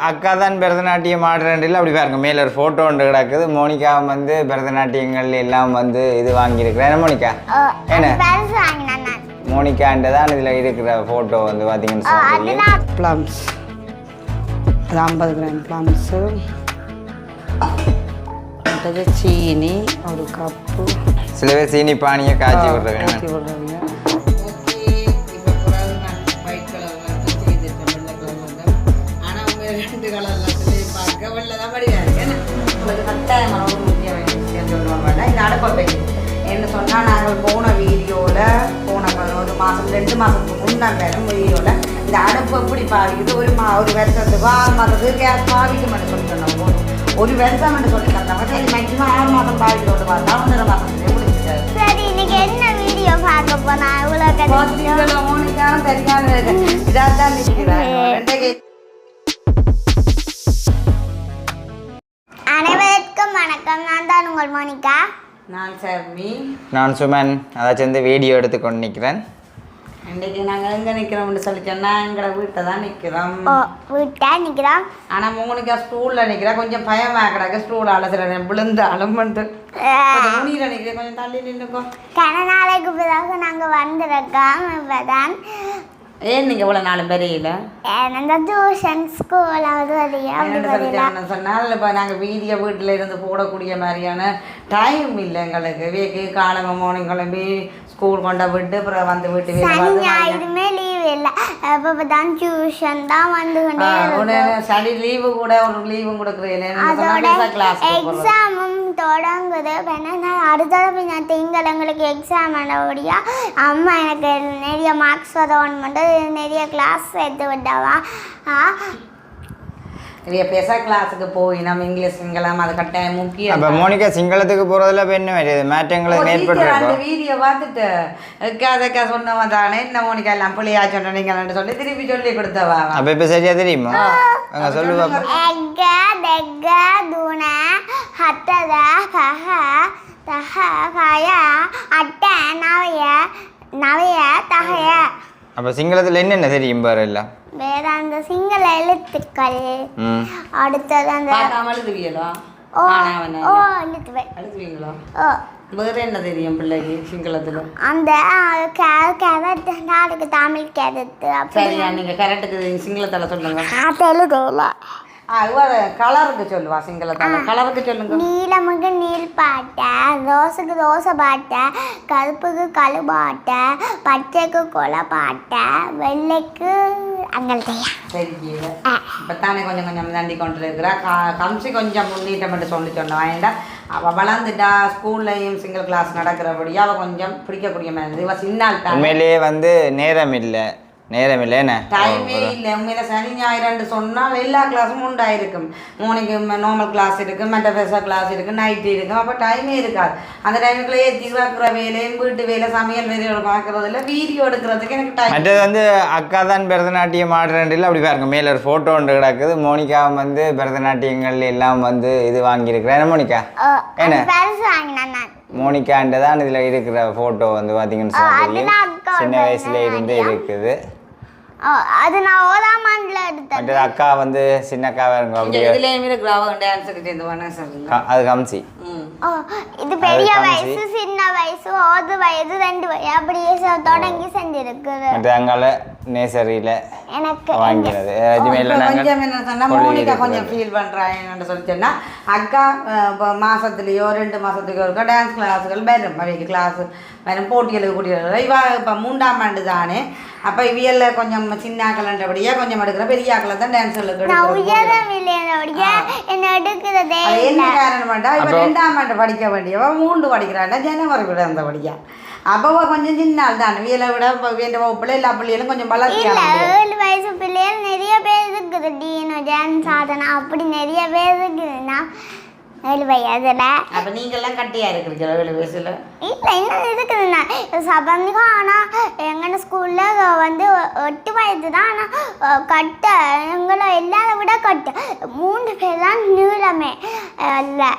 அக்கா தான் பரதநாட்டியம் ஆடுறேன்ல அப்படி பாருங்க மேல ஒரு ஃபோட்டோ ஒன்று கிடக்குது. மோனிகா வந்து பரதநாட்டியங்கள் எல்லாம் வந்து இது வாங்கியிருக்கிறேன் மோனிகா? என்ன? மோனிகாண்டு தான் இதில் இருக்கிற ஃபோட்டோ வந்து பார்த்தீங்கன்னு சொல்லி ப்ளம்ஸ் அது ஐம்பது கிராம் ப்ளம்ஸு அடுத்தது சீனி ஒரு கப்பு சில பேர் சீனி பானியை காய்ச்சி விடுறேன் ஊற்றி விடுறீங்க என்ன சொன்னால் நாங்கள் போன வீடியோவில் போன ஒரு மாதம் ரெண்டு மாதத்துக்கு முன்னாடி வீடியோவில் இந்த அடுப்பு எப்படி பாவிக்குது ஒரு மா ஒரு வருஷத்துக்கு ஆறு மாதத்துக்கு கேஸ் பாவிக்க மட்டும் சொல்லி சொன்னோம் ஒரு- ஒரு வருஷம் மட்டும் சொல்லி தந்தாங்க சரி மேக்ஸிமம் ஆறு மாதம் பாவிக்கோட்டு பார்த்தா ஒன்றரை மாதத்துலேயே சரி இன்னைக்கு என்ன வீடியோ பார்க்க போனா இவ்வளோ கதை பாத்தீங்களா, மோனிகாவும் தெரியாம உங்கள் மோனிகா நான் சர்மி. நான் சுமன். அதாச்சும் வந்து வீடியோ எடுத்து கொண்டு நிற்கிறேன் இன்னைக்கு நாங்கள் எங்கே நிற்கிறோம்னு சொல்லி சொன்னால் எங்களை வீட்டை தான் நிற்கிறோம் ஓ வீட்டை நிற்கிறோம் ஆனால் மோனிகா ஸ்டூலில் நிற்கிறா கொஞ்சம் பயமாக கிடக்கு ஸ்டூல் அலசுற விழுந்தாலும் வந்து. முனியில் நிற்கிறேன் கொஞ்சம் தள்ளி நின்றுக்கோ கன நாளைக்கு பிறகு நாங்கள் வந்திருக்கோம் இப்போதான் ஏன் நீங்கள் இவ்வளோ நாலு பெரியல இந்த டியூஷன் ஸ்கூல் அது வரல சொன்னால் இப்போ நாங்கள் வீடியோ வீட்டில் இருந்து போடக்கூடிய மாதிரியான டைம் இல்லை எங்களுக்கு. வீக்கு காலங்க மார்னிங் கிளம்பி ஸ்கூல் கொண்ட விட்டு அப்புறம் வந்து வீட்டு ஞாயிறுமே லீவ் இல்லை. அப்போ தான் டியூஷன் தான் வந்து ஸ்டடி லீவு கூட ஒரு லீவும் கொடுக்குறீங்க கிளாஸ் எக்ஸாமும் தொடங்குது. இப்போ நான் அடுத்த தடவை நான் திங்கள் எங்களுக்கு எக்ஸாம் ஆனபடியா அம்மா எனக்கு நிறைய மார்க்ஸ் வரணுமெண்டு நிறைய கிளாஸ் சேர்த்து விட்டாவா ஆ, நிறைய பேச கிளாஸுக்கு போய் நம்ம இங்கிலீஷ் சிங்களம் அது கட்டாயம் முக்கியம் அப்போ மோனிகா சிங்களத்துக்கு போகிறதுல இப்போ என்ன வேண்டியது? மாற்றங்களுக்கு அந்த ஏற்பட்டிருக்கோம் வீடியோ பார்த்துட்டு அக்கா சொன்னவன் தானே என்ன மோனிக்கா எல்லாம் பிள்ளையா சொன்னீங்கன்னு சொல்லி திருப்பி சொல்லி கொடுத்தவா. அப்போ இப்போ சரியா தெரியுமா? அங்கே சொல்லு பாப்போம் எக்க தெக்க துண ஹத்தத கஹ தஹ கய அட்ட நவைய நவைய தகைய. அப்போ சிங்களத்தில் என்னென்ன தெரியும் பாரு எல்லாம்? வேற அந்த சிங்கள எழுத்துக்கள். பார்க்காம அடுத்தது அந்த எழுதுவீங்களா? ஓ ஆனாவன ஓ எழுத்துவேன் எழுதுவீங்களா? ஓ. வேற என்ன தெரியும் பிள்ளைக்கு சிங்களத்துல? அந்த கேரட் அதுக்கு தமிழ் கேரட் நீங்க சிங்களத்தால சொல்லுங்க. கலருக்கு சொல்லுவா சிங்களத்தால கலருக்கு சொல்லுங்க. நீலமுக்கு நீல் பாட்டை ரோஸுக்கு ரோசை பாட்டை கருப்புக்கு கழு பாட்டை பச்சைக்கு கொலை பாட்டை வெள்ளைக்கு அங்கல்தையா சரி இப்போ தானே கொஞ்சம் கொஞ்சம் தாண்டி கொண்டு இருக்கிறா. க கம்சி கொஞ்சம் முன்னேற்றம் மட்டும் சொல்லி சொன்னா ஏன்டா அவள் வளர்ந்துட்டா ஸ்கூல்லையும் சிங்கிள் கிளாஸ் நடக்கிறபடியா அவள் கொஞ்சம் பிடிக்கக்கூடிய மாதிரி. இருந்தது. இவ சின்னால் தான். உண்மையிலேயே வந்து நேரம் இல்லை. நேரம் இல்லை என்ன டைமே இல்லை. உண்மையில சனி ஞாயிறு சொன்னால் எல்லா கிளாஸும் உண்டாயிருக்கும். மார்னிங் நார்மல் கிளாஸ் இருக்கு மற்ற ஸ்பெஷல் கிளாஸ் இருக்கு நைட் இருக்கும் அப்போ டைமே இருக்காது. அந்த டைமுக்குள்ளே ஏற்றி வைக்கிற வேலையும் வீட்டு வேலை சமையல் வேலையோட பார்க்கறது இல்லை வீடியோ எடுக்கிறதுக்கு எனக்கு டைம் மற்றது வந்து அக்கா தான் பரதநாட்டியம் ஆடுறேன்ல அப்படி பாருங்க. மேல ஒரு ஃபோட்டோ ஒன்று கிடக்குது. மோனிகா வந்து பரதநாட்டியங்கள் எல்லாம் வந்து இது வாங்கியிருக்கிறேன் மோனிகா? என்ன? மோனிகாண்டு தான் இதில் இருக்கிற ஃபோட்டோ வந்து பார்த்தீங்கன்னு சொல்லி சின்ன வயசுல இருந்து இருக்குது. அது நான் ஓதாம் ஆண்டில் எடுத்தேன் அக்கா வந்து சின்ன அக்கா இருங்க அப்படியே இதுலேயுமே இருக்கிற அவங்க டான்ஸுக்கு சேர்ந்து வேணா சொல்லுங்க க- அது கம்சி. இது பெரிய வயசு சின்ன வயசு ஓது வயது ரெண்டு வயது அப்படியே தொடங்கி செஞ்சிருக்குது. மற்ற அங்கால நேசரியில் எனக்கு வாங்கினது. எதுவுமே இல்லை இப்ப கொஞ்சம் என்ன சொன்னா மோனிகா கொஞ்சம் ஃபீல் பண்றாங்கன்னு சொல்லி சொன்னா அக்கா இப்போ மாசத்துலயோ ரெண்டு மாசத்துக்கு ஒருக்கா டான்ஸ் கிளாஸுகள் வரும். அவைக்கு கிளாஸ் வரும். போட்டிகளுக்கு கூட்டிகள் இவ இப்போ மூன்றாம் ஆண்டு தானே. அப்போ இவியல்ல கொஞ்சம் சின்ன ஆக்கலன்றபடியா கொஞ்சம் எடுக்கிற பெரிய ஆக்களை தான் இல்லையா என்ன என்ன காரணமாட்டா இவ ரெண்டாம் ஆண்டு படிக்க வேண்டியவ மூன்று படிக்கிறாண்டா ஜனவரி விட இருந்தபடியா. அப்போ கொஞ்சம் சின்ன ஆள் தான். வியலை விட இப்போ வேண்ட வகுப்புல எல்லா பிள்ளைகளும் கொஞ்சம் இல்ல வளர்த்தியான ஏழு வயசு பிள்ளைகள் நிறைய பேர் இருக்குது. டீனோ டான்ஸ் சாதனா அப்படி நிறைய பேர் இருக்குதுன்னா ஏழு வயதுல. அப்போ நீங்கள்லாம் கட்டியா இருக்கிறீங்களா ஏழு வயசுல? இல்ல இன்னும் இருக்குதுண்ணா சபந்திகம் ஆனா எங்கன ஸ்கூல்ல வந்து எட்டு வயது தான். ஆனா அஹ், கட்ட எங்களை எல்லாரை விட கட்ட. மூணு பேர் தான் நீளமே. இல்லை.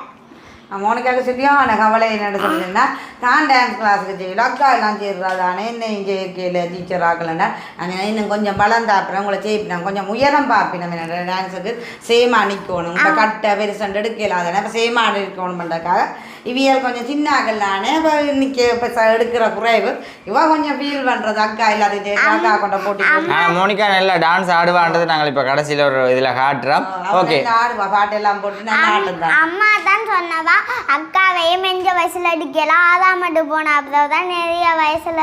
மோனிக்காவுக்கு சரியான கவலை என்ன சொல்லுன்னா நான் டான்ஸ் கிளாஸுக்கு செய்யல. அக்கா எல்லாம் செய்யறாதானே என்ன இங்கே கீழே டீச்சர் ஆகலைன்னா நான் இன்னும் கொஞ்சம் பலம் தாப்பினேன் உங்களை செய்ப்பினேன் கொஞ்சம் உயரம் பார்ப்பினேன் என்னோட டான்ஸுக்கு சேமா நிற்கணும் இப்போ கட்டை பெருசண்டு எடுக்கலாதானே இப்போ சேமா இருக்கணும்ன்றக்காக இவியல் கொஞ்சம் சின்ன ஆகலானே இப்போ இன்னைக்கு இப்போ எடுக்கிற குறைவு. இவ கொஞ்சம் ஃபீல் பண்ணுறது அக்கா எல்லாத்தையும் செய்யறா, அக்கா கொண்ட போட்டி மோனிகா நல்லா டான்ஸ் ஆடுவான்றது நாங்கள் இப்போ கடைசியில் ஒரு இதில் காட்டுறோம். ஓகே ஆடுவா பாட்டெல்லாம் போட்டு நல்லா ஆடுதான் அம்மா தான் சொன்னவா அக்காவையும் மெஞ்ச வயசுல அடிக்கலாம் ஆதாம் மட்டும் போன அப்புறம் தான் நிறைய வயசுல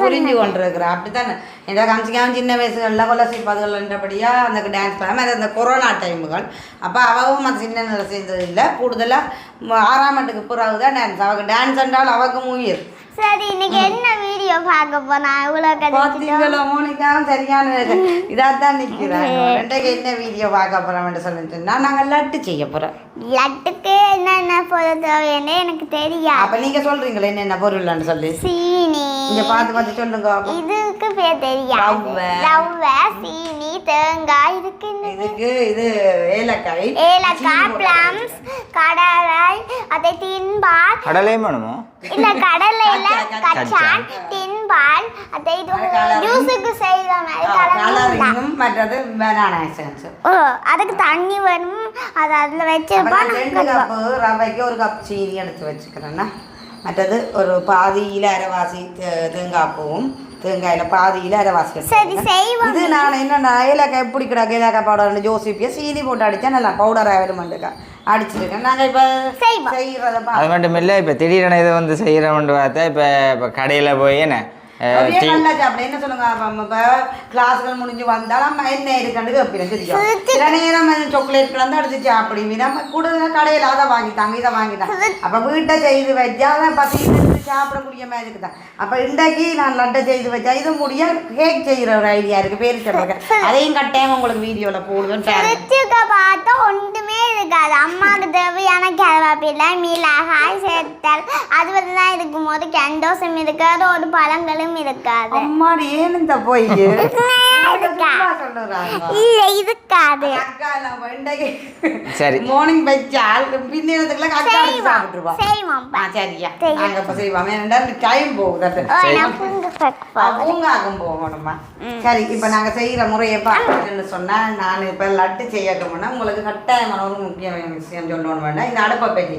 புரிஞ்சு கொண்டிருக்கிறா. அப்படித்தானே? இந்த கம்சிக்காம சின்ன வயசுகளில் கொலசி பதுகள்ன்றபடியா அந்த டான்ஸ் பண்ணாம அது அந்த கொரோனா டைமுகள் அப்போ அவவும் அந்த சின்ன நிலை செய்தது இல்லை கூடுதலாக ஆறாம் ஆண்டுக்கு பிறகு டான்ஸ் அவக்கு டான்ஸ் என்றால் அவக்கு மூவியர் சரி இன்னைக்கு என்ன வீடியோ பார்க்க போனா? இவ்வளோ கதை பார்த்தீங்களா மோனிகா? சரியான இதாத்தான் நிற்கிறாங்க ரெண்டைக்கு என்ன வீடியோ பார்க்க போறோம்னு சொல்லிட்டுனா நாங்கள் லட்டு செய்ய போறோம். லட்டுக்கு என்னென்ன பொருள் தேவைன்னு எனக்கு தெரியாது. அப்ப நீங்க சொல்றீங்களே என்னென்ன பொருள்னு சொல்லி. சீனி. இங்க பார்த்து பார்த்து சொல்லுங்க. இதுக்கு பேர் தெரியாது. ரவை. சீனி தேங்காய் இதுக்கு இதுக்கு இது ஏலக்காய் ஏலக்காய் பிளம்ஸ் கடலை அதை தின்பால் கடலையும் வேணுமோ? இல்ல கடலை கச்சான். தின்பால் அதை. ஜூஸுக்கு செய்யற மாதிரி மற்றது அதுக்கு தண்ணி வேணும். அது அதுல வச்சிருப்பா ரெண்டு கப்பு ரவைக்கு ஒரு கப் சீனி எடுத்து வச்சுக்கிறேன்னா மற்றது ஒரு பாதியில் அரைவாசி தேங்காய் பூவும் தேங்காயில் பாதியில் அரைவாசி சரி செய்வோம். இது நான் என்ன ஏலக்காய் எப்படி கிடக்கு ஏலக்காய் பவுடர் ஜோசிப்பியை சீனி போட்டு அடித்தா நல்லா பவுடராக வருமாண்டுக்கா அடிச்சிருக்கேன் நாங்கள் இப்போ. செய்கிறத பா அது மட்டும் இல்லை இப்போ திடீரென இதை வந்து செய்கிறோம்னு பார்த்தா இப்போ இப்போ கடையில் போய் என்ன என்ன சொல்லுங்க கிளாஸ்கள் முடிஞ்சு வந்தாலும் என்ன இருக்குன்னு கேட்பீங்க தெரியும் சில நேரம் சாக்லேட் கலந்து அடிச்சு சாப்பிடுவீங்க நம்ம கூடுதலாக கடையில் அதை வாங்கிட்டாங்க இதை வாங்கிட்டாங்க அப்போ வீட்டை செய்து வச்சா தான் பசி சாப்பிடக்கூடிய மாதிரி இருக்குதான் அப்போ இன்றைக்கு நான் லட்டை செய்து வச்சா இது முடிய கேக் செய்கிற ஒரு ஐடியா இருக்குது பேர் சொல்லுங்க அதையும் கட்டாயம் உங்களுக்கு வீடியோவில் போடுவேன் பார்த்தா ஒன்றுமே இருக்காது அம்மாவுக்கு தேவையான கருவேப்பிலை சேர்த்தல் அது வந்து தான் இருக்கும் போது கண்டோசம் இருக்காது ஒரு பழங்களும் இருக்காது. அம்மாடி ஏன் இந்த போய்? இல்ல இருக்காது சரி. மார்னிங் வச்சால் பின்னேரத்துக்குள்ள அக்கா சாப்பிட்டுருவா. செய்வோம் சரியா. நாங்க இப்ப செய்வோம். ஏன்னா டைம் போகுது. பூங்காக்கும் போகணுமா? சரி இப்ப நாங்க செய்யற முறையை பார்க்கணும்னு சொன்னா நான் இப்ப லட்டு செய்யணும்னா உங்களுக்கு கட்டாயமான ஒரு முக்கியமான விஷயம் சொல்லணும் வேண்டாம் இந்த அடுப்பை பற்றி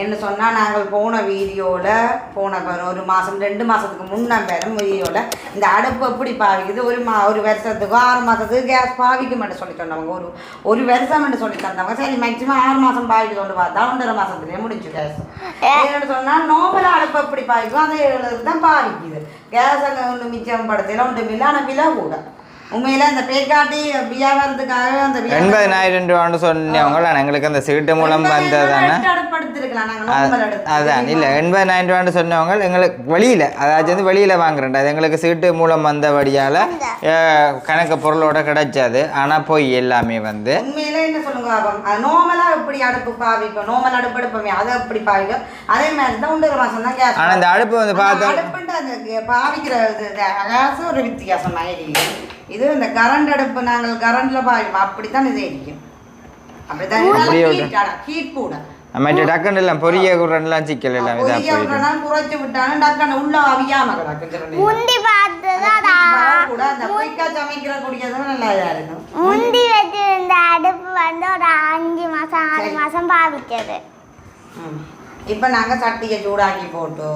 என்ன சொன்னா நாங்கள் போன வீடியோல போன ஒரு மாசம் ரெண்டு மாசத்துக்கு முன்ன பேரும் வீடியோல இந்த அடுப்பு எப்படி பாவிக்குது ஒரு மா ஒரு வருஷத்துக்கு ஆறு மாசத்துக்கு கேஸ் பாவிக்க மாட்டேன் சொல்லி சொன்னவங்க ஒரு ஒரு வருஷம் மட்டும் சொல்லி தந்தவங்க. சரி மேக்சிமம் ஆறு மாசம் பாவிக்க கொண்டு பார்த்தா ஒன்றரை மாசத்துலயே முடிஞ்சு கேஸ் என்னன்னு சொன்னா நோபல் அடுப்பு எப்படி பாவிக்கும் அந்த ஏழு தான் பாவிக்குது. கேஸ் அங்கே ஒன்று மிச்சம் படத்தில் ஒன்று இல்லை ஆனால் விலை கூட. உண்மையில அந்த பேக்காட்டி வியாபாரத்துக்காக அந்த எண்பதினாயிரம் ரூபான்னு சொன்னவங்க எங்களுக்கு அந்த சீட்டு மூலம் வந்ததானே அதான் இல்லை எண்பதாயிரம் ரூபான்னு சொன்னவங்க எங்களுக்கு வெளியில் அதாச்சும் வந்து வெளியில் வாங்குறேன் அது எங்களுக்கு சீட்டு மூலம் வந்தபடியால் கணக்கு பொருளோட கிடைச்சது. ஆனால் போய் எல்லாமே வந்து உண்மையில என்ன சொல்லுங்க அது நோமலா எப்படி அடுப்பு பாவிக்கும். நோமல் அடுப்பு எடுப்போமே அதை எப்படி பாவிக்கும். அதே மாதிரி தான் ஒன்றரை மாசம் தான் கேஸ் ஆனால் இந்த அடுப்பு வந்து பார்த்தோம் அந்த கே- பாவிக்கிற ஒரு வித்தியாசம் ஆயிடுது இது இந்த கரண்ட் அடுப்பு நாங்கள் கரண்ட்ல பாவிப்போம் அப்படித்தான் இது அப்படியே விடு. ஹீட் கூட. மற்ற டக்குன்னு எல்லாம் பொரிய குரன்லாம் சிக்கல் எல்லாம் போயிட்டு. விடுறனால குறைச்சு விட்டாலும் டக்குன்னு உள்ள அவியாம கிடக்கு. முந்தி பார்த்தது கூட அந்த குயிக்கா சமைக்கிற குடிக்கிறதும் நல்லா இதா இருக்கும் முந்தி வச்சிருந்த அடுப்பு வந்து ஒரு அஞ்சு மாசம் ஆறு மாசம் பாவிச்சது ம். இப்ப நாங்க சட்டியை சூடாக்கி போட்டு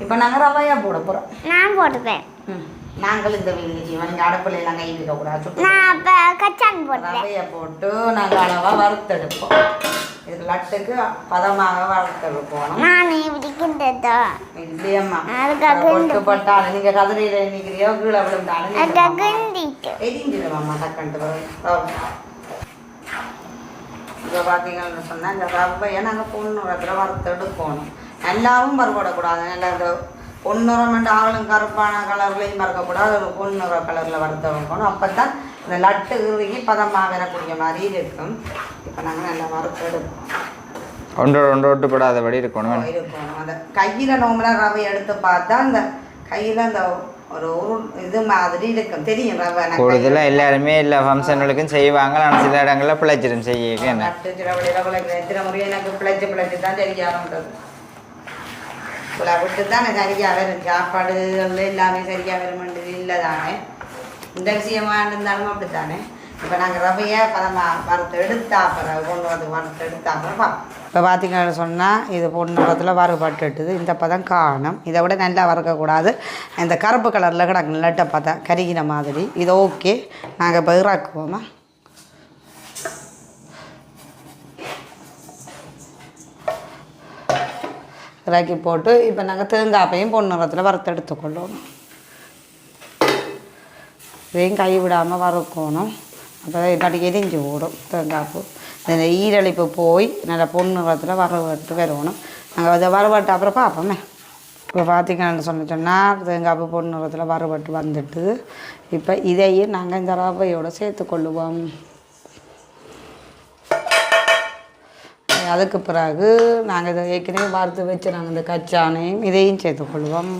இப்ப நாங்க ரவையா போட போறோம். நான் போட்டுப்பேன். ம். நாங்கள் இந்த நீங்க அடுப்புல எல்லாம் கை வைக்க கூடாது. சுட்டு நான் அப்ப கச்சான் ரவையை போட்டு நாங்கள் அளவா வறுத்தெடுப்போம். இது லட்டுக்கு பதமாக கிண்டதோ இல்லையம்மா அதுக்காக பொட்டு பட்டாலும் நீங்க கதிரையில நிற்கிறியோ கீழே விழுந்தாலும் எரிஞ்சிடுவாம்மா டக்குன்ட்டு இப்போ பார்த்தீங்கன்னு சொன்னால் இந்த ரவையை நாங்கள் பொண்ணுரத்தில் வறுத்தெடுக்கணும் நல்லாவும் வறுபடக்கூடாது. நல்லா இந்த பொன்னுரம் ஆகலும் கருப்பான கலர்லையும் வறுக்கக்கூடாது ஒரு பொன்னுற கலரில் வறுத்து வைக்கணும் அப்போ தான் இந்த லட்டு இறுகி பதமாக வரக்கூடிய மாதிரி இருக்கும். இப்போ நாங்கள் நல்லா வறுத்தெடுப்போம் ஒன்றோட ஒன்று ஒட்டுப்படாதபடி இருக்கணும். இருக்கணும். அந்த கையில் நோம்பலாக ரவை எடுத்து பார்த்தா அந்த கையில் அந்த ஒரு இது மாதிரி இருக்கும். தெரியும் ரவை. கூடுதலாக எல்லாருமே எல்லா ஃபங்க்ஷன்களுக்கும் செய்வாங்க. ஆனால் சில இடங்களில் பிழைச்சிடும் செய்ய என்ன? முறையும் எனக்கு பிழைச்சு பிழைச்சு தான் சரியாகன்றது இவ்வளோ விட்டு தானே சரியாக வரும் சாப்பாடுகள் எல்லாமே சரியாக வருமென்றது இல்லை தானே இந்த விஷயமா இருந்தாலும் அப்படி தானே இப்போ நாங்கள் ரவையை பதமா வறுத்து எடுத்தா அப்புறம் கொண்டு வந்து வறுத்து எடுத்தா பிறகு இப்போ பார்த்தீங்கன்னு சொன்னால் இது பொண்ணு வறுபட்டுட்டுது இந்த பதம் காணும் இதை விட நல்லா வறுக்கக்கூடாது இந்த கருப்பு கலரில் கிடக்கு நல்லட்ட பதம் கருகின மாதிரி இது ஓகே நாங்கள் இப்போ இறக்குவோமா இறக்கி போட்டு இப்போ நாங்கள் தேங்காப்பையும் பொன்னிறத்தில் வறுத்து எடுத்துக்கொள்ளணும் இதையும் கை விடாமல் வறுக்கணும் அப்போ இல்லாட்டி எரிஞ்சு ஓடும் தேங்காய்ப்பு இந்த ஈரழிப்பு போய் நல்லா பொண்ணு நிறத்தில் வறுவட்டு வரணும் நாங்கள் அதை வறுவட்டு அப்புறம் பார்ப்போமே இப்போ பார்த்தீங்கன்னு சொன்ன சொன்னால் தேங்காய்ப்பு பொன்னிறத்தில் வறுவட்டு வந்துட்டு இப்போ இதையும் நாங்கள் இந்த ரவையோடு சேர்த்துக்கொள்ளுவோம் அதுக்கு பிறகு நாங்கள் இதை ஏற்கனவே வறுத்து வச்சு நாங்கள் இந்த கச்சானையும் இதையும் சேர்த்துக்கொள்வோம்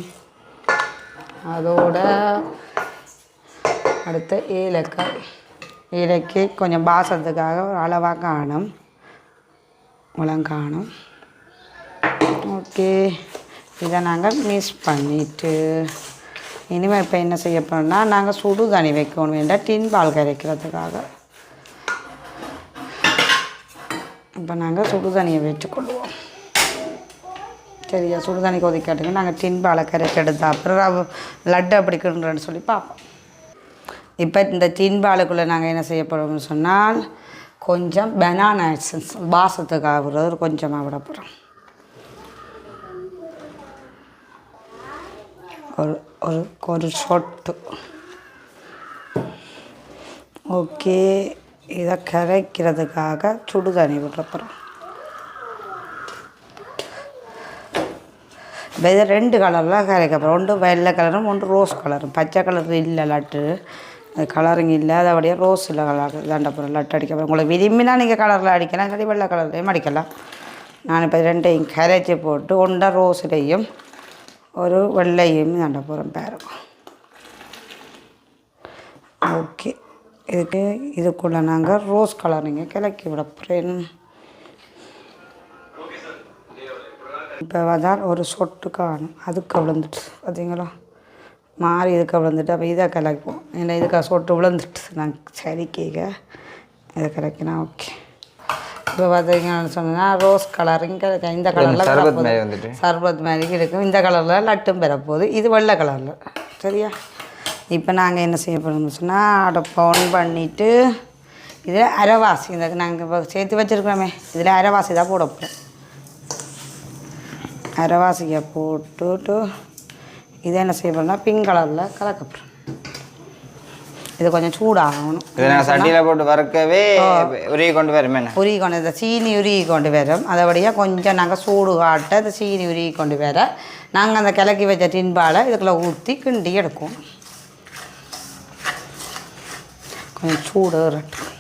அதோட அடுத்து ஏலக்காய். ஏலக்காய் கொஞ்சம் பாசத்துக்காக ஒரு அளவாக காணும். முளம் காணும் ஓகே. இதை நாங்கள் மிக்ஸ் பண்ணிவிட்டு இனிமேல் இப்போ என்ன செய்ய போகிறோம்னா நாங்கள் சுடு தண்ணி வைக்கணும். வேண்டாம் டின் பால் கரைக்கிறதுக்காக. இப்போ நாங்கள் சுடு தண்ணியை வச்சுக்கொள்வோம் சரியா? சுடு தண்ணி கொதிக்காட்டுங்க நாங்கள் டின்பாலை கரைச்சி எடுத்த. அப்புறம் லட்டு அப்படி கிண்டுறேன்னு சொல்லி பார்ப்போம். இப்போ இந்த டின் பாலுக்குள்ளே நாங்கள் என்ன செய்ய போகிறோம்னு சொன்னால் கொஞ்சம் பனானா எசன்ஸ் வாசத்துக்காக விடுறது கொஞ்சமாக விட போகிறோம் ஒரு ஒரு ஒரு ஷொட்டு ஓகே. இதை கரைக்கிறதுக்காக சுடு தண்ணி விடுறப்புறம் இப்போ இதை ரெண்டு கலரில் கரைக்க ஒன்று வெள்ளை கலரும் ஒன்று ரோஸ் கலரும். பச்சை கலர் இல்லை லட்டு. அது கலருங்க இல்லாதபடியே ரோஸில் கலர் தாண்ட லட்டு அடிக்க உங்களுக்கு விரும்பினா நீங்கள் கலரில் அடிக்கலாம். சரி வெள்ளை கலர்லேயும் அடிக்கலாம். நான் இப்போ ரெண்டையும் கரைச்சி போட்டு ஒன்றை ரோஸ்லேயும் ஒரு வெள்ளையும் தாண்ட போகிறோம் பாருங்க ஓகே. இதுக்கு இதுக்குள்ளே நாங்கள் ரோஸ் கலருங்க கிளக்கி விட போகிறேன் இப்போ தான் ஒரு சொட்டு காணும். அதுக்கு விழுந்துட்டு பார்த்தீங்களா மாறி இதுக்கு விழுந்துட்டு அப்போ இதை கலக்குவோம் ஏன்னா இதுக்கு சொட்டு விழுந்துட்டு நான் சரி கேட்க. இதை கலக்கினா ஓகே இப்போ பார்த்தீங்கன்னு சொன்னால் ரோஸ் கலரிங் கிடைக்கும் இந்த கலரில் சர்பத் மாதிரி இருக்கும். இந்த கலரில் லட்டும் பெறப்போகுது. இது வெள்ளை கலரில் சரியா? இப்போ நாங்கள் என்ன செய்ய போகிறோம்னு சொன்னால் அடுப்பை ஆன் பண்ணிவிட்டு இதில் அரைவாசி. இந்த நாங்கள் இப்போ சேர்த்து வச்சுருக்கிறோமே இதில் அரைவாசி தான் போட போகிறோம் அரைவாசியை போட்டுட்டு இதை என்ன செய்ய போகிறோம்னா பிங்க் கலரில் கலக்க போகிறோம் இது கொஞ்சம் சூடாகணும். சட்டியில் போட்டு வறுக்கவே உருகி கொண்டு வருமே உருகி கொண்டு இந்த சீனி உருகி கொண்டு வரோம். அதபடியாக கொஞ்சம் நாங்கள் சூடு காட்ட இந்த சீனி உருகி கொண்டு வர நாங்கள் அந்த கிளக்கி வச்ச டின்பாலை இதுக்குள்ளே ஊற்றி கிண்டி எடுக்கும். கொஞ்சம் சூடு வரட்டும்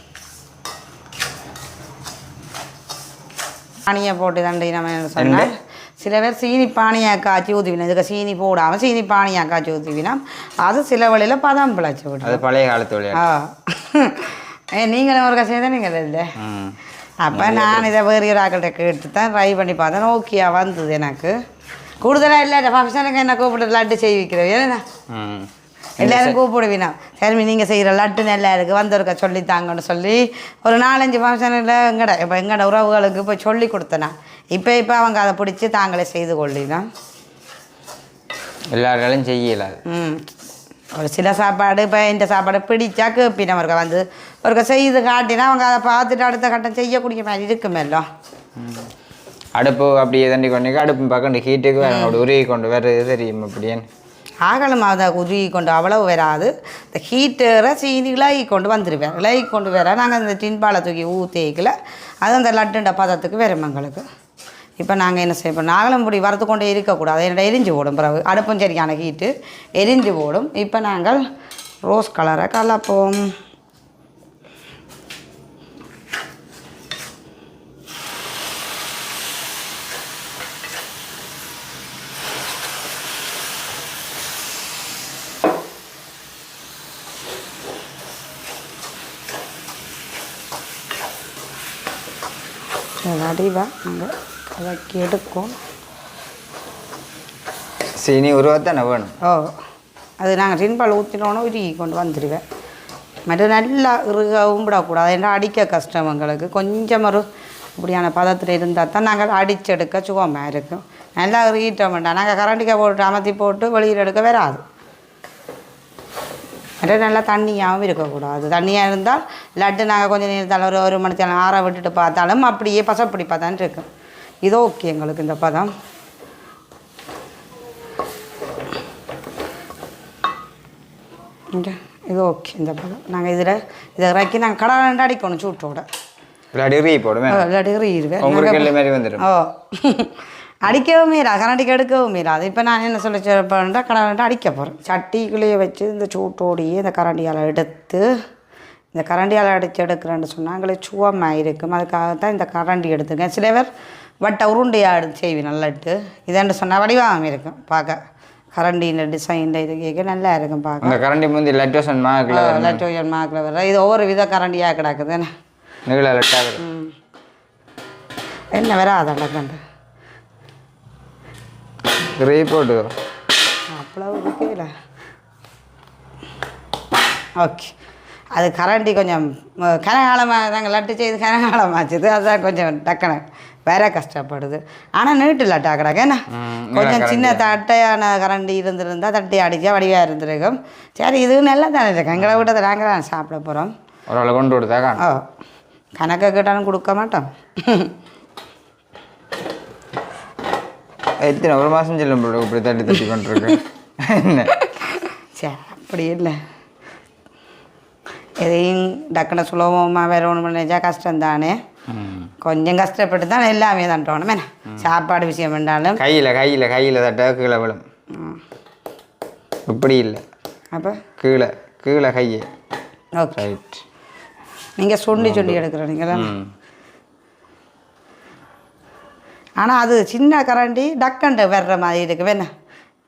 பானியை போட்டு தண்டி நம்ம என்ன சொன்னால் சில பேர் சீனி பானியாக காய்ச்சி ஊற்றுவினா இதுக்கு சீனி போடாமல் சீனி பானியாக காய்ச்சி ஊற்றுவினா அது சில வழியில் பதம் பிழைச்சி விடும். அது பழைய காலத்து விளையாட்டு ஆ. ஏ நீங்களும் ஒரு கட்சியை தான் நீங்கள் இல்லை? அப்போ நான் இதை வேறு ஒரு ஆக்கள்கிட்ட கேட்டு தான் ட்ரை பண்ணி பார்த்தேன். ஓகேயா வந்தது எனக்கு. கூடுதலாக இல்லை ஃபங்க்ஷனுக்கு என்ன கூப்பிட்டு லட்டு செய்விக்கிறேன் ஏன்னா எல்லாரும் கூப்பிடுவீனா. சரி நீங்கள் செய்கிற லட்டு நல்லா இருக்குது வந்தவருக்க சொல்லித்தாங்கன்னு சொல்லி ஒரு நாலஞ்சு ஃபங்க்ஷனில் எங்கட இப்போ எங்கட உறவுகளுக்கு இப்போ சொல்லி கொடுத்தேனா. இப்போ இப்போ அவங்க அதை பிடிச்சி தாங்களே செய்து கொள்ளினா. எல்லாராலும் செய்யல அது. ம். ஒரு சில சாப்பாடு இப்போ இந்த சாப்பாடு பிடிச்சா கேப்பினம் இருக்க வந்து ஒருக்க செய்து காட்டினா அவங்க அதை பார்த்துட்டு அடுத்த கட்டம் செய்யக்கூடிய மாதிரி இருக்குமேலோ. அடுப்பு அப்படியே தண்டி கொண்டு அடுப்பு பக்கம் ஹீட்டுக்கு வேணும் உருகி கொண்டு வருது தெரியும் அப்படியேன்னு ஆகலும் அதை உருகி கொண்டு அவ்வளவு வராது. இந்த ஹீட்டரை சீனி இலகி கொண்டு வந்துடுவேன் இலகி கொண்டு வர நாங்கள் இந்த டின்பாலை தூக்கி ஊற்றிக்கல அது அந்த லட்டுண்ட பதத்துக்கு வரும் எங்களுக்கு. இப்போ நாங்கள் என்ன செய்வோம் நாங்களும் இப்படி கொண்டு கொண்டே இருக்கக்கூடாது. என்னோட எரிஞ்சு போடும் பிறகு. அடுப்பும் சரியான ஹீட்டு எரிஞ்சு போடும். இப்போ நாங்கள் ரோஸ் கலரை கலப்போம். வடிவாக நாங்கள் கலக்கி எடுக்கும் சீனி உருவத்தானே வேணும்? ஓ அது நாங்கள் டின்பால் ஊற்றினோன்னு உருகி கொண்டு வந்துடுவேன் மற்ற நல்லா இறுகவும் விடக்கூடாது ஏன்னா அடிக்க கஷ்டம் எங்களுக்கு. கொஞ்சம் ஒரு இப்படியான பதத்தில் இருந்தால் தான் நாங்கள் அடிச்செடுக்க சுகமாக இருக்கும். நல்லா இறுகிட்ட வேண்டாம் நாங்கள் கரண்டிக்காய் போட்டு அமர்த்தி போட்டு வெளியில் எடுக்க வராது. மற்ற நல்லா தண்ணியாகவும் இருக்கக்கூடாது. தண்ணியாக இருந்தால் லட்டு நாங்கள் கொஞ்சம் நேரத்தால் ஒரு ஒரு மணி நேரம் ஆற விட்டுட்டு பார்த்தாலும் அப்படியே பசப்பிடிப்பாக தான் இருக்கும். இது ஓகே எங்களுக்கு இந்த பதம். இது ஓகே இந்த பதம். நாங்கள் இதில் இதை இறக்கி நாங்கள் கடை அடிக்கணும் சூட்டோட. ரீ போடுவேன். வந்துடும். ஓ அடிக்கவும் மீறா கரண்டிக்கு எடுக்கவும் மீறாது இப்போ நான் என்ன சொல்லி பண்ணுறா கடை அடிக்க போகிறேன் சட்டிக்குள்ளேயே வச்சு இந்த சூட்டோடையே இந்த கரண்டியால் எடுத்து இந்த கரண்டியால் அடித்து எடுக்கிறேன்னு சொன்னாங்களே சுவமாக இருக்கும். அதுக்காக தான் இந்த கரண்டி எடுத்துருக்கேன் சில பேர் வட்ட உருண்டையாக எடுத்து செய்வேன் நல்லாட்டு இதாண்டு சொன்னால் வடிவாகவும் இருக்கும். பார்க்க. கரண்டியின் டிசைன் இது கேட்க நல்லா இருக்கும் பார்க்க. அந்த கரண்டி முந்தி லெட்டோசன் மார்க்கில் லட்டோயல் மார்க்கில் வர இது ஒவ்வொரு வித கரண்டியாக கிடக்குது. என்ன. என்ன வராதல்ல கண்டு அவ்வளவு இருக்கல ஓகே அது கரண்டி கொஞ்சம் கனகாலமாக நாங்கள் லட்டு செய்து கனகாலமாச்சுது. அதுதான் கொஞ்சம் டக்குனு வேற கஷ்டப்படுது. ஆனால் நீட்டு லட்டா கிடக்கு. என்ன? கொஞ்சம் சின்ன தட்டையான கரண்டி இருந்திருந்தா தட்டி அடிச்சா வடிவாக இருந்திருக்கும். சரி இது நல்லா தானே இருக்கு. எங்களை விட்டதை நாங்கள் தான் சாப்பிட போகிறோம் ஆளை கொண்டு கொடுத்தா ஓ கணக்கை கேட்டாலும் கொடுக்க மாட்டோம். எத்தனை ஒரு மாதம் செல்லும் போல இப்படி தட்டி தட்டி கொண்டிருக்கு. என்ன? சரி அப்படி இல்லை. எதையும் டக்குன்னு சுலபமாக வேற ஒன்று நினைச்சா கஷ்டம் தானே. கொஞ்சம் கஷ்டப்பட்டு தான் எல்லாமே தண்டோணும். என்ன? சாப்பாடு விஷயம் வேண்டாலும் கையில் கையில் கையில் தட்ட கீழே விழும். இப்படி இல்லை. அப்போ? கீழே கீழே கையை. ஓகே. ரைட் நீங்கள் சுண்டி சுண்டி எடுக்கிறீங்களா? ஆனால் அது சின்ன கரண்டி டக்கண்டு வர்ற மாதிரி இருக்கு. வேணா.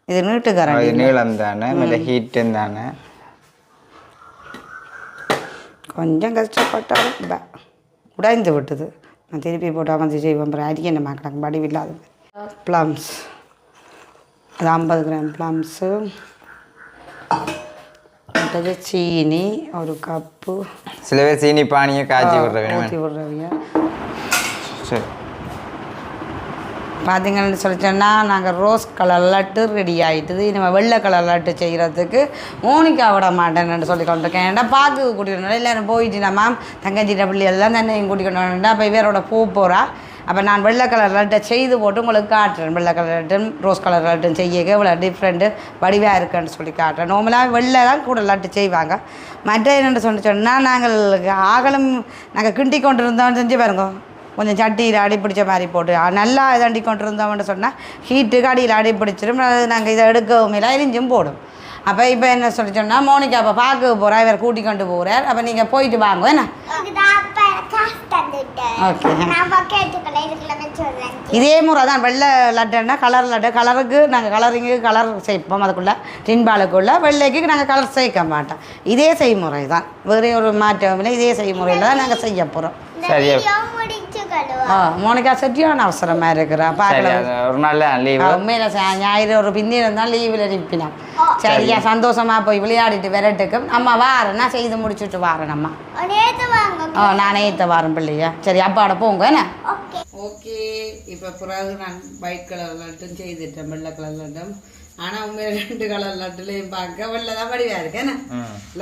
இது நீட்டு கரண்டி. நீளம் தானே ஹீட்டும் தானே. கொஞ்சம் கஷ்டப்பட்டாலும் உடைந்து விட்டுது. நான் திருப்பி போட்டு அமர்ந்து செய்வேன் அப்புறம் அரிக்க என்ன மாக்கினாங்க வடிவில்லாத ப்ளம்ஸ் அது ஐம்பது கிராம் ப்ளம்ஸு அடுத்தது சீனி ஒரு கப்பு சில பேர் சீனி பானியை காய்ச்சி விடுற வேணும் ஊற்றி விட்றவிய சரி. பார்த்திங்கன்னு சொல்லி சொன்னால் நாங்கள் ரோஸ் கலர் லட்டு ரெடி ஆகிட்டுது நம்ம வெள்ளை கலர் லட்டு செய்கிறதுக்கு மோனிக்கா விட மாட்டேன்னு சொல்லி கொண்டிருக்கேன். ஏன்னா பார்க்க கூட்டிகிட்டு எல்லாரும் போயிட்டுனா மேம் தங்கச்சிட்ட பிள்ளை எல்லாம் தானே கூட்டிகிட்டு வரேன்டா. அப்போ இவரோட பூ போகிறா அப்போ நான் வெள்ளை கலர் லட்டை செய்து போட்டு உங்களுக்கு காட்டுறேன். வெள்ளை கலர் லட்டும் ரோஸ் கலர் லட்டும் செய்ய இவ்வளோ டிஃப்ரெண்ட்டு வடிவாக இருக்குன்னு சொல்லி காட்டுறேன். நோமலாக வெள்ளை தான் கூட லட்டு செய்வாங்க. மற்ற என்னென்னு சொல்லி சொன்னால் நாங்கள் ஆகலும் நாங்கள் கிண்டி கொண்டு இருந்தோம்னு செஞ்சு பாருங்க. கொஞ்சம் சட்டியில் அடி பிடிச்ச மாதிரி போட்டு நல்லா இதாண்டி கொண்டு இருந்தோம்னு சொன்னால் ஹீட்டுக்கு அடியில் அடி பிடிச்சிடும் அது நாங்கள் இதை எடுக்கவும் இல்லை எரிஞ்சும் போடும். அப்போ இப்போ என்ன சொல்லி சொன்னால் மோனிகா அப்போ பார்க்க போகிறா இவர் கூட்டி கொண்டு போகிறார் அப்போ நீங்கள் போயிட்டு வாங்க என்ன? இதே முறை தான் வெள்ளை லட்டுன்னா கலர் லட்டு கலருக்கு நாங்கள் கலரிங்கு கலர் சேர்ப்போம் அதுக்குள்ளே டின்பாலுக்குள்ளே வெள்ளைக்கு நாங்கள் கலர் சேர்க்க மாட்டோம். இதே செய்முறை தான் வேறு ஒரு மாற்றம் இல்லை இதே செய்முறையில் தான் நாங்கள் செய்ய போகிறோம் சரியா ஆ மோனிகா சரியான அவசரமாக இருக்கிறா. சரி பார்க்கலாம் அது ஒரு நாள் லீவு உண்மையில ச- ஞாயிறு ஒரு பிந்தி இருந்தால் லீவில் இருப்பினோம் சரியா சந்தோஷமா போய் விளையாடிட்டு விரட்டுக்கும் அம்மா வாரேன்னா செய்து முடிச்சுட்டு வாரேன் அம்மா. ஓ நானே ஏற்ற வாரம் பிள்ளையா. சரி அப்பாவோட போங்க என்ன? ஓகே. இப்போ பிறகு நான் ஒயிட் கலர் லட்டும் செய்துட்டேன் வெள்ளை கலர் ஆனால் உண்மையில ரெண்டு கலர் லட்டுலையும் பார்க்க வெள்ளை தான் வடிவாக இருக்கு என்ன?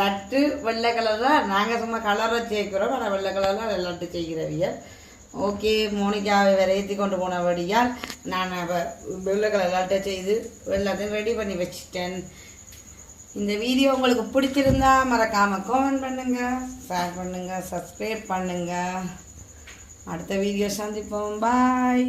லட்டு வெள்ளை கலரில் நாங்கள் சும்மா கலரை சேர்க்கிறோம். ஆனால் வெள்ளை கலரில் லட்டு செய்கிறவிய. ஓகே மோனிகாவை வேற ஏற்றி கொண்டு போனபடியால் நான் வெள்ளை கலர் லட்டை செய்து எல்லாத்தையும் ரெடி பண்ணி வச்சிட்டேன். இந்த வீடியோ உங்களுக்கு பிடிச்சிருந்தா மறக்காமல் கமெண்ட் பண்ணுங்கள் ஷேர் பண்ணுங்கள் சப்ஸ்கிரைப் பண்ணுங்கள் அடுத்த வீடியோ சந்திப்போம். பாய்